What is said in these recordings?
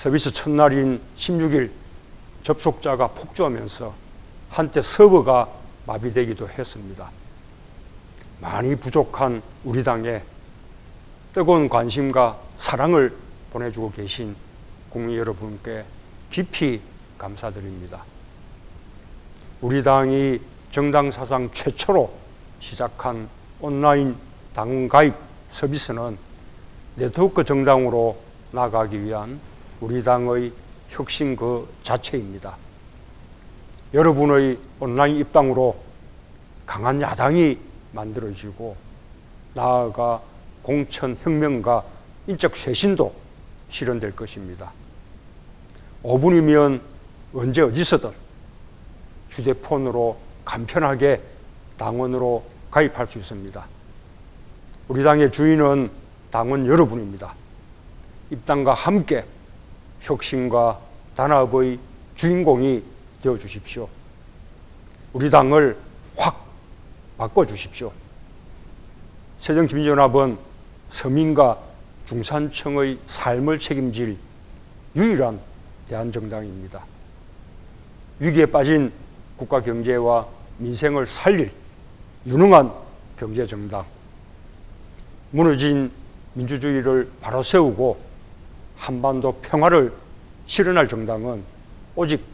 서비스 첫날인 16일 접속자가 폭주하면서 한때 서버가 마비되기도 했습니다. 많이 부족한 우리 당에 뜨거운 관심과 사랑을 보내주고 계신 국민 여러분께 깊이 감사드립니다. 우리 당이 정당 사상 최초로 시작한 온라인 당원 가입 서비스는 네트워크 정당으로 나가기 위한 우리 당의 혁신 그 자체입니다. 여러분의 온라인 입당으로 강한 야당이 만들어지고 나아가 공천 혁명과 인적 쇄신도 실현될 것입니다. 5분이면 언제 어디서든 휴대폰으로 간편하게 당원으로 가입할 수 있습니다. 우리 당의 주인은 당원 여러분입니다. 입당과 함께 혁신과 단합의 주인공이 되어 주십시오. 우리 당을 확 바꿔 주십시오. 새정치민주연합은 서민과 중산층의 삶을 책임질 유일한 대한정당입니다. 위기에 빠진 국가 경제와 민생을 살릴 유능한 경제정당. 무너진 민주주의를 바로 세우고 한반도 평화를 실현할 정당은 오직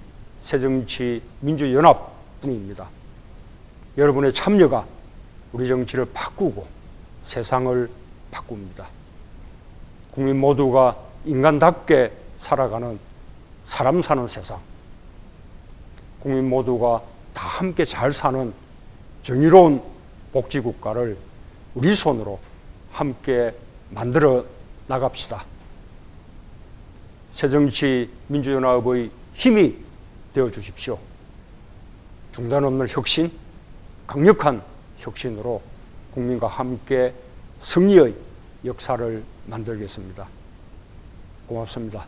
새정치 민주연합뿐입니다. 여러분의 참여가 우리 정치를 바꾸고 세상을 바꿉니다. 국민 모두가 인간답게 살아가는 사람 사는 세상. 국민 모두가 다 함께 잘 사는 정의로운 복지국가를 우리 손으로 함께 만들어 나갑시다. 새정치 민주연합의 힘이 되어 주십시오. 중단 없는 혁신, 강력한 혁신으로 국민과 함께 승리의 역사를 만들겠습니다. 고맙습니다.